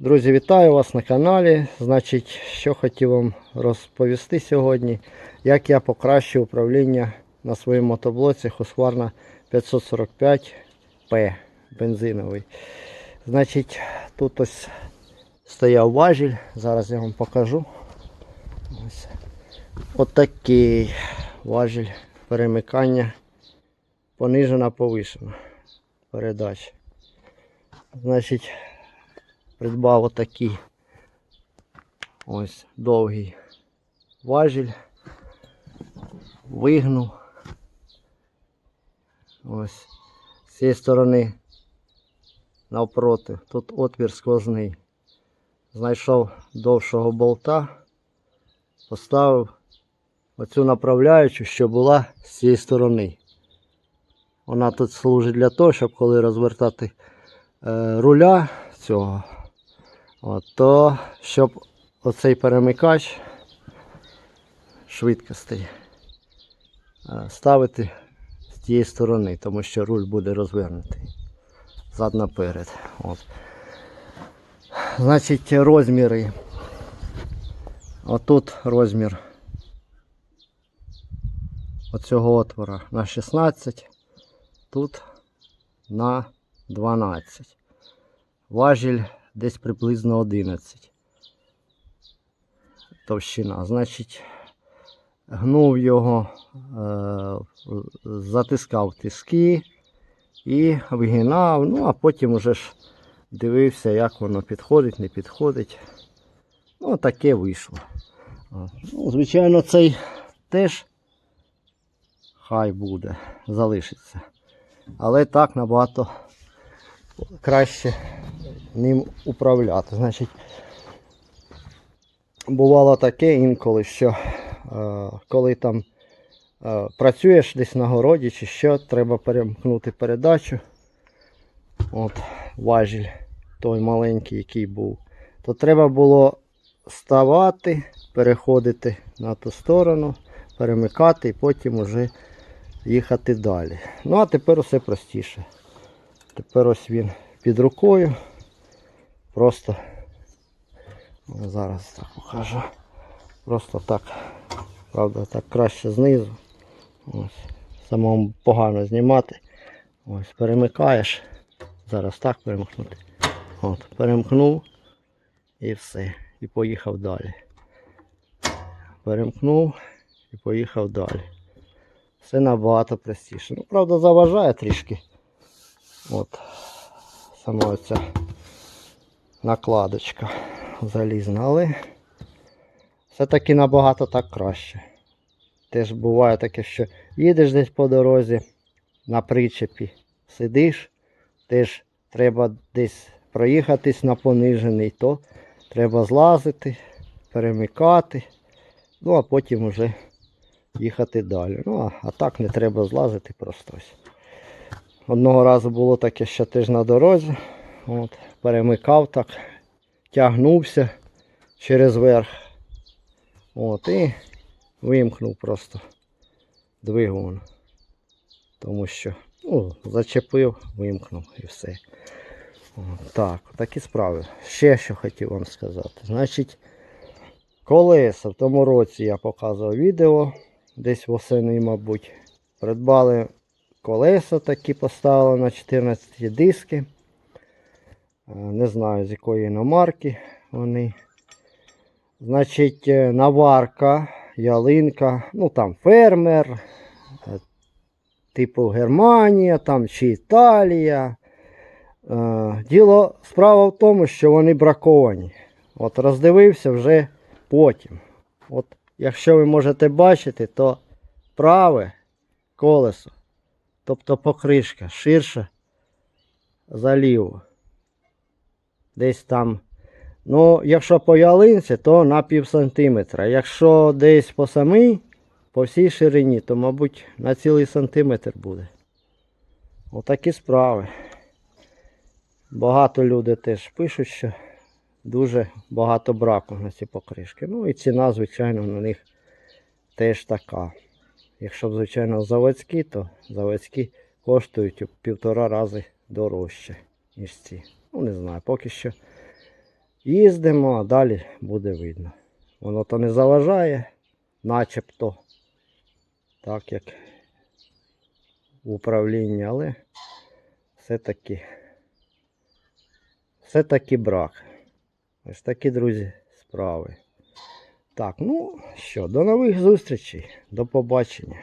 Друзі, вітаю вас на каналі. Значить, що хотів вам розповісти сьогодні, як я покращив управління на своєму мотоблоці Husqvarna 545P бензиновий. Значить, тут ось стояв важіль, зараз я вам покажу. Ось. Отакий важіль перемикання понижена повишена передач. Значить, придбав отакий ось довгий важіль, вигнув. Ось з цієї сторони навпроти. Тут отвір сквозний. Знайшов довшого болта, поставив оцю направляючу, що була з цієї сторони. Вона тут служить для того, щоб коли розвертати е, руля цього, от, то щоб оцей перемикач швидкостей е, ставити з тієї сторони, тому що руль буде розвернутий зад наперед. От. Значить, розміри. Отут розмір оцього отвора на 16, тут на 12. Важіль десь приблизно 11. Товщина. Значить, гнув його, е, затискав тиски і вигинав, ну а потім уже ж дивився, як воно підходить, не підходить. Ну, таке вийшло. Ну, звичайно, цей теж хай буде, залишиться. Але так набагато краще ним управляти. Значить, бувало таке інколи, що е, коли там е, працюєш десь на городі чи що, треба перемкнути передачу. От важіль той маленький, який був, то треба було ставати, переходити на ту сторону, перемикати і потім уже їхати далі. Ну а тепер усе простіше. Тепер ось він під рукою. Просто зараз так покажу. Просто так. Правда, так краще знизу. Ось. Самому погано знімати. Ось перемикаєш. Зараз так перемкнути. От, перемкнув і все. І поїхав далі. Перемкнув і поїхав далі. Все набагато простіше. Ну, правда, заважає трішки. От сама ця накладочка залізна, але все-таки набагато так краще. Теж буває таке, що їдеш десь по дорозі на причепі, сидиш, теж треба десь проїхатись на понижений, то треба злазити, перемикати, ну а потім вже їхати далі. Ну, а так не треба злазити просто ось. Одного разу було таке, що теж на дорозі. От, перемикав так, тягнувся через верх. От, і вимкнув просто двигун. Тому що ну, зачепив, вимкнув і все. Так, такі справи. Ще що хотів вам сказати. Значить, колеса в тому році я показував відео, десь восени, мабуть. Придбали колеса такі поставили на 14 диски. Е, Не знаю з якої іномарки вони. Значить, е, наварка, ялинка, ну там фермер, е, типу Германія, там чи Італія. Діло справа в тому, що вони браковані. От роздивився вже потім. От, якщо ви можете бачити, то праве колесо Тобто покришка ширша за ліву. Десь там. Ну, якщо по ялинці, то на пів сантиметра. Якщо десь по самій, по всій ширині, то, мабуть, на цілий сантиметр буде. Отакі справи. Багато людей теж пишуть, що дуже багато браку на ці покришки. Ну і ціна, звичайно, на них теж така. Якщо, б, звичайно, заводські, то заводські коштують у півтора рази дорожче, ніж ці. Ну, не знаю, поки що їздимо, а далі буде видно. Воно то не заважає, начебто, так як в управлінні, але все-таки все-таки брак. Ось такі, друзі, справи. Так, ну що, до нових зустрічей. До побачення.